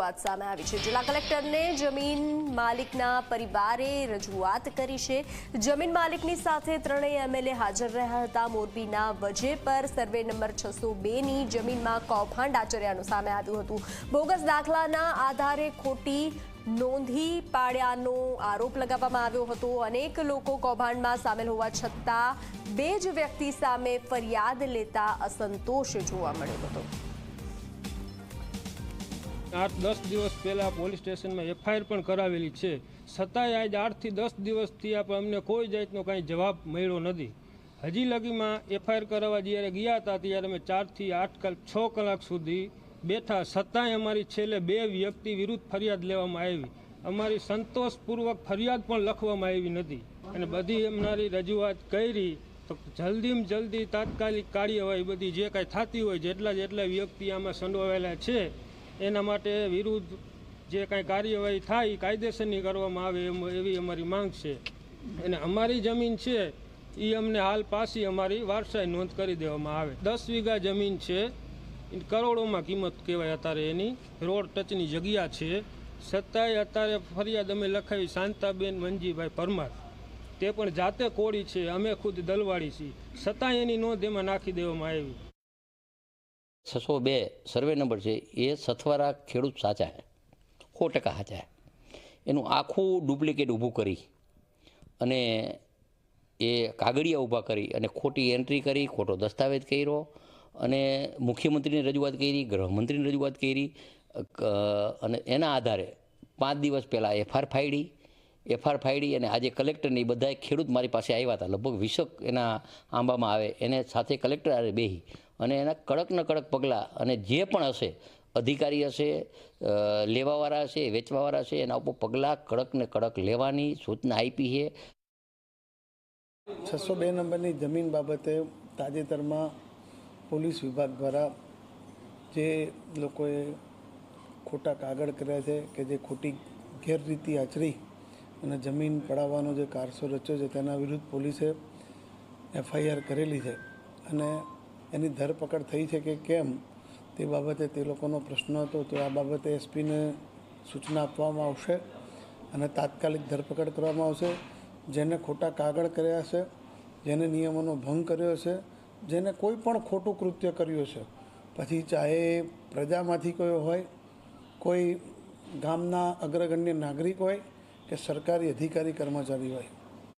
વાત સામે આવી છે. જિલ્લા કલેક્ટરને જમીન માલિકના પરિવારે રજૂઆત કરી છે. જમીન માલિકની સાથે ત્રણેય એમએલએ હાજર રહ્યા હતા. મોરબીના વજે પર સર્વે નંબર છસો બેની જમીનમાં કૌભાંડ આચર્યાનું સામે આવ્યું હતું. બોગસ દાખલાના આધારે ખોટી નોંધી પાડ્યાનો આરોપ લગાવવામાં આવ્યો હતો. અનેક લોકો કૌભાંડમાં સામેલ હોવા છતાં બે જ વ્યક્તિ સામે ફરિયાદ લેતા અસંતોષ જોવા મળ્યો હતો. આઠ દસ દિવસ પહેલાં પોલીસ સ્ટેશનમાં એફઆઈઆર પણ કરાવેલી છે. છતાંય આજ આઠથી દસ દિવસથી આપણે અમને કોઈ જાતનો કાંઈ જવાબ મળ્યો નથી. હજી લગીમાં એફઆઈઆર કરાવવા જ્યારે ગયા હતા ત્યારે અમે ચારથી આઠ કલાક, છ કલાક સુધી બેઠા. છતાંય અમારી છેલ્લે બે વ્યક્તિ વિરુદ્ધ ફરિયાદ લેવામાં આવી. અમારી સંતોષપૂર્વક ફરિયાદ પણ લખવામાં આવી નથી. અને બધી અમારી રજૂઆત કરી તો જલ્દીમાં જલ્દી તાત્કાલિક કાર્યવાહી બધી જે કાંઈ થતી હોય, જેટલા જેટલા વ્યક્તિ આમાં સંડોવાયેલા છે એના માટે વિરુદ્ધ જે કાંઈ કાર્યવાહી થાય, એ કાયદેસરની કરવામાં આવે એમ, એવી અમારી માંગ છે. અને અમારી જમીન છે એ અમને હાલ પાછી અમારી વારસાઈ નોંધ કરી દેવામાં આવે. દસ વીઘા જમીન છે કરોડોમાં કિંમત કહેવાય અત્યારે એની. રોડ ટચની જગ્યા છે. છતાંય અત્યારે ફરિયાદ અમે લખાવી, શાંતાબેન મંજીભાઈ પરમાર. તે પણ જાતે કોળી છે, અમે ખુદ દલવાળી છીએ. છતાંય એની નોંધ એમાં નાખી દેવામાં આવી. છસો બે સર્વે નંબર છે, એ સથવારા ખેડૂત સાચા છે. સો ટકા સાચા એનું આખું ડુપ્લિકેટ ઊભું કરી અને એ કાગળિયા ઊભા કરી અને ખોટી એન્ટ્રી કરી, ખોટો દસ્તાવેજ કર્યો અને મુખ્યમંત્રીને રજૂઆત કરી, ગૃહમંત્રીની રજૂઆત કરી અને એના આધારે પાંચ દિવસ પહેલાં એફઆર ફાઈડી એફઆર ફાઈડી અને આજે કલેક્ટરને એ બધાએ ખેડૂત મારી પાસે આવ્યા હતા. લગભગ વીસક એના આંબામાં આવે, એને સાથે કલેક્ટર આરે બેહી અને એના કડક ન કડક પગલાં અને જે પણ હશે, અધિકારી હશે લેવાવાળા હશે, વેચવાવાળા હશે, એના ઉપર પગલાં કડક ને કડક લેવાની સૂચના આપી છે. છસો બે નંબરની જમીન બાબતે તાજેતરમાં પોલીસ વિભાગ દ્વારા જે લોકોએ ખોટા કાગળ કર્યા છે કે જે ખોટી ગેરરીતિ આચરી અને જમીન પડાવવાનો જે કારસો રચ્યો છે તેના વિરુદ્ધ પોલીસે એફઆઈઆર કરેલી છે અને એની ધરપકડ થઈ છે કે કેમ? તે બાબતે તે લોકોનો પ્રશ્ન હતો. તો આ બાબતે એસપીને સૂચના આપવામાં આવશે અને તાત્કાલિક ધરપકડ કરવામાં આવશે. જેને ખોટા કાગળ કર્યા છે જેને નિયમોનો ભંગ કર્યો છે જેને કોઈ પણ ખોટું કૃત્ય કર્યું છે પછી ચાહે પ્રજામાંથી કોઈ હોય, કોઈ ગામના અગ્રગણ્ય નાગરિક હોય કે સરકારી અધિકારી કર્મચારી હોય.